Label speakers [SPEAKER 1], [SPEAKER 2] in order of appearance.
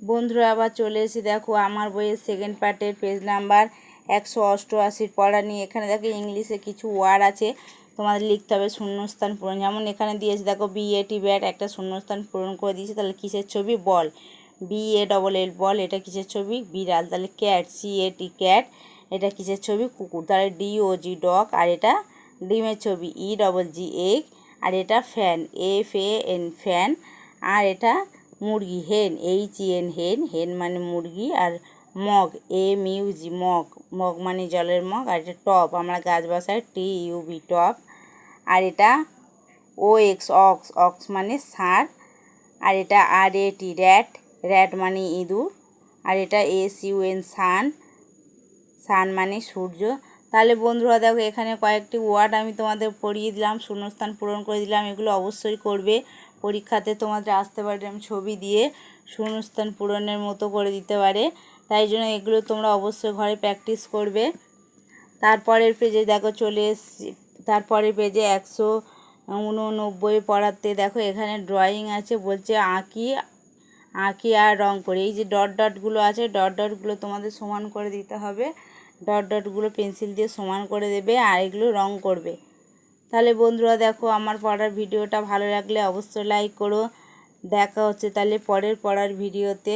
[SPEAKER 1] বন্ধুরা, আবার চলে এসে দেখো, আমার বইয়ের সেকেন্ড পার্টের পেজ নাম্বার একশো অষ্টআশির পড়া নিয়ে। এখানে দেখো, ইংলিশে কিছু ওয়ার্ড আছে, তোমাদের লিখতে হবে শূন্যস্থান পূরণ। যেমন এখানে দিয়েছে, দেখো বি এ টি ব্যাট একটা শূন্যস্থান পূরণ করে দিয়েছে। তাহলে কিসের ছবি? বল। বি এ ডবল এল বল, এটা কিসের ছবি? বিড়াল। তাহলে cat C A T cat এটা কিসের ছবি? কুকুর। তাহলে ডি ও জি ডগ আর এটা ডিমের ছবি। ই ডবল জি এগ আর এটা fan F A N fan আর এটা মুরগি, hen, H, N, hen hen মানে মুরগি আর mug, M, U, G, mug mug মানে জলের মগ আর এটা টপ, আমরা গাছ বাসায় টি, ইউ, বি, টপ। আর এটা ও, এক্স, অক্স অক্স মানে ষাঁড় আর এটা আর, এ, টি, র্যাট র্যাট মানে ইঁদুর। আর এটা S, U, N, sun. Sun মানে সূর্য। তাহলে বন্ধুরা দেখো এখানে কয়েকটি ওয়ার্ড আমি তোমাদের পড়িয়ে দিলাম, শূন্যস্থান পূরণ করে দিলাম, এগুলো অবশ্যই করবে। পরীক্ষাতে তোমাদের আসতে পারে ছবি দিয়ে শূন্যস্থান পূরণের মতো করে দিতে পারে। তাই জন্য এগুলো তোমরা অবশ্যই ঘরে প্র্যাকটিস করবে। তারপরের পেজে দেখো চলে এসছি। তারপরের পেজে একশো উননব্বই পড়াতে দেখো এখানে ড্রয়িং আছে, বলছে আঁকি আঁকি আর রং করে। এই যে ডট ডটগুলো আছে ডট ডটগুলো তোমাদের সমান করে দিতে হবে। ডট ডটগুলো পেন্সিল দিয়ে সমান করে দেবে আর এগুলো রং করবে। তাহলে বন্ধুরা দেখো আমার পড়ার ভিডিওটা ভালো লাগলে অবশ্যই লাইক করো। দেখা হচ্ছে তাহলে পরের পড়ার ভিডিওতে।